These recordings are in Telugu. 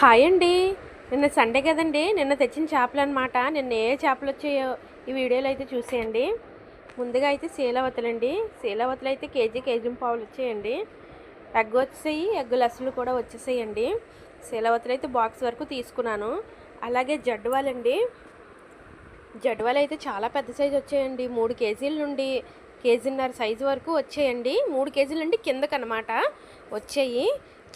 హాయ్ అండి. నిన్న సండే కదండి. నిన్న తెచ్చిన చేపలు అనమాట నిన్న ఏ చేపలు వచ్చాయో ఈ వీడియోలో అయితే చూసేయండి. ముందుగా అయితే శీలవతలండి. శీలవతలు అయితే కేజీ కేజీ పావులు వచ్చేయండి. ఎగ్ వచ్చేసాయి. ఎగ్ అసలు కూడా వచ్చేసాయండి. శీలవతలు అయితే బాక్స్ వరకు తీసుకున్నాను. అలాగే జడ్వాలండి. జడ్వాలు అయితే చాలా పెద్ద సైజు వచ్చాయండి. మూడు కేజీల నుండి కేజీన్నర సైజు వరకు వచ్చాయండి. మూడు కేజీల నుండి కిందకనమాట వచ్చాయి.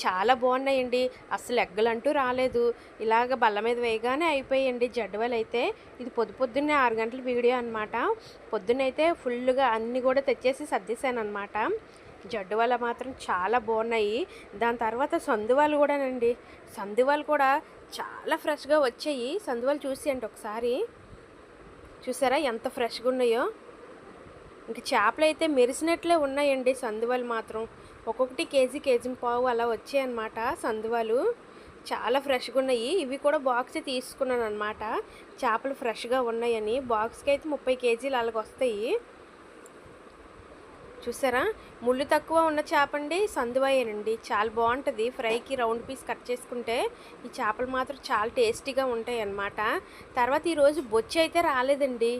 చాలా బాగున్నాయండి. అసలు ఎగ్గలంటూ రాలేదు. ఇలాగ బల్ల మీద వేయగానే అయిపోయాయండి జడ్వలు అయితే. ఇది పొద్దు పొద్దున్నే ఆరు గంటల వీడియో అనమాట పొద్దున్నైతే ఫుల్గా అన్నీ కూడా తెచ్చేసి సర్దేశాను అనమాట జడ్డువల మాత్రం చాలా బాగున్నాయి. దాని తర్వాత సందువాలు కూడానండి. సందువాలు కూడా చాలా ఫ్రెష్గా వచ్చాయి. సందువాలు చూసేయండి ఒకసారి. చూసారా ఎంత ఫ్రెష్గా ఉన్నాయో. ఇంక చేపలు అయితే మెరిసినట్లే ఉన్నాయండి సందువాలు మాత్రం. ఒక్కొక్కటి కేజీ కేజీ పావు అలా వచ్చాయన్నమాట సందువాలు. చాలా ఫ్రెష్గా ఉన్నాయి. ఇవి కూడా బాక్స్ తీసుకున్నాను అనమాట చేపలు ఫ్రెష్గా ఉన్నాయని. బాక్స్కి అయితే ముప్పై కేజీలు అలాగ వస్తాయి. చూసారా? ముళ్ళు తక్కువ ఉన్న చేప అండి సందువాయేనండి. చాలా బాగుంటుంది. ఫ్రైకి రౌండ్ పీస్ కట్ చేసుకుంటే ఈ చేపలు మాత్రం చాలా టేస్టీగా ఉంటాయి అన్నమాట తర్వాత ఈరోజు బొచ్చి అయితే రాలేదండి.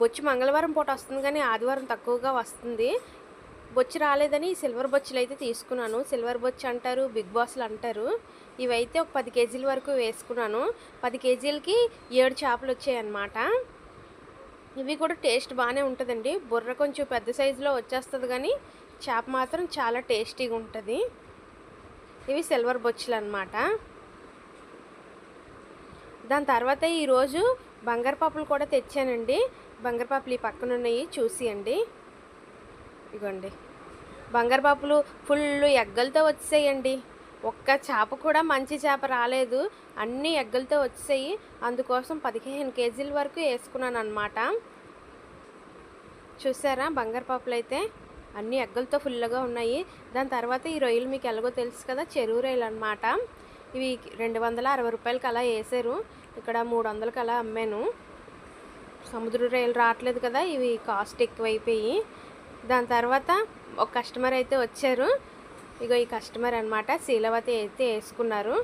బొచ్చి మంగళవారం పూట వస్తుంది కానీ ఆదివారం తక్కువగా వస్తుంది. బొచ్చు రాలేదని సిల్వర్ బొచ్చులు అయితే తీసుకున్నాను. సిల్వర్ బొచ్చు అంటారు బిగ్ బాస్లు అంటారు. ఇవైతే ఒక పది కేజీల వరకు వేసుకున్నాను. పది కేజీలకి ఏడు చేపలు వచ్చాయి అన్నమాట ఇవి కూడా టేస్ట్ బాగానే ఉంటుందండి. బుర్ర కొంచెం పెద్ద సైజులో వచ్చేస్తుంది కానీ చేప మాత్రం చాలా టేస్టీగా ఉంటుంది. ఇవి సిల్వర్ బొచ్చులు అనమాట దాని తర్వాత ఈరోజు బంగారపాపులు కూడా తెచ్చానండి. బంగారపాపులు ఈ పక్కన ఉన్నాయి చూసి అండి ఇగోండి. బంగారపాపులు ఫుల్ ఎగ్గలతో వచ్చేయండి. ఒక్క చేప కూడా మంచి చేప రాలేదు. అన్ని ఎగ్గలతో వచ్చేయి. అందుకోసం పదిహేను కేజీల వరకు వేసుకున్నాను అనమాట చూసారా బంగారపాపులు అయితే అన్ని ఎగ్గలతో ఫుల్గా ఉన్నాయి. దాని తర్వాత ఈ రొయ్యలు మీకు ఎలాగో తెలుసు కదా చెరువు రొయ్యలు అనమాట ఇవి రెండు వందల అరవై రూపాయలకి అలా వేసారు. ఇక్కడ మూడు వందలకి అలా అమ్మాను. సముద్ర రొయ్యలు రావట్లేదు కదా ఇవి కాస్ట్ ఎక్కువైపోయి. దాని తర్వాత ఒక కస్టమర్ అయితే వచ్చారు. ఇగో ఈ కస్టమర్ అనమాట శీలవతి అయితే వేసుకున్నారు.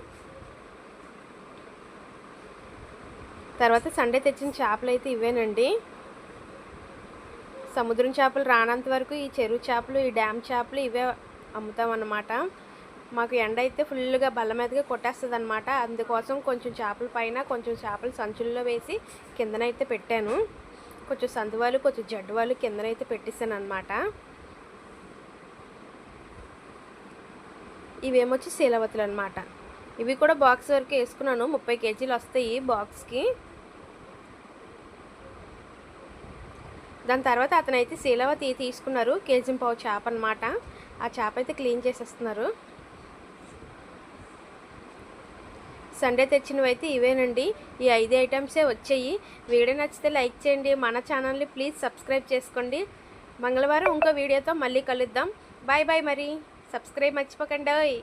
తర్వాత సండే తెచ్చిన చేపలు అయితే ఇవేనండి సముద్రం చేపలు రానంత వరకు ఈ చెరువు చేపలు ఈ డ్యామ్ చేపలు ఇవే అమ్ముతాం అన్నమాట. మాకు ఎండ అయితే ఫుల్గా బల్ల మీదగా కొట్టేస్తుంది అనమాట అందుకోసం కొంచెం చేపల పైన కొంచెం చేపలు సంచుల్లో వేసి కిందనైతే పెట్టాను. కొంచెం సందువాలు కొంచెం జడ్డువాలు కిందనైతే పెట్టేసాను అనమాట ఇవేమొచ్చి శీలవతులు అనమాట ఇవి కూడా బాక్స్ వరకు వేసుకున్నాను. ముప్పై కేజీలు వస్తాయి బాక్స్కి. దాని తర్వాత అతనైతే శీలవతి తీసుకున్నారు. కేజీ పావు చేప అనమాట ఆ చేప అయితే క్లీన్ చేసేస్తున్నారు. సండే తెచ్చినవి అయితే ఇవేనండి. ఈ ఐదు ఐటమ్సే వచ్చాయి. వీడియో నచ్చితే లైక్ చేయండి. మన ఛానల్ని ప్లీజ్ సబ్స్క్రైబ్ చేసుకోండి. మంగళవారం ఇంకో వీడియోతో మళ్ళీ కలుద్దాం. బాయ్ బాయ్ మరి. సబ్స్క్రైబ్ మర్చిపోకండి.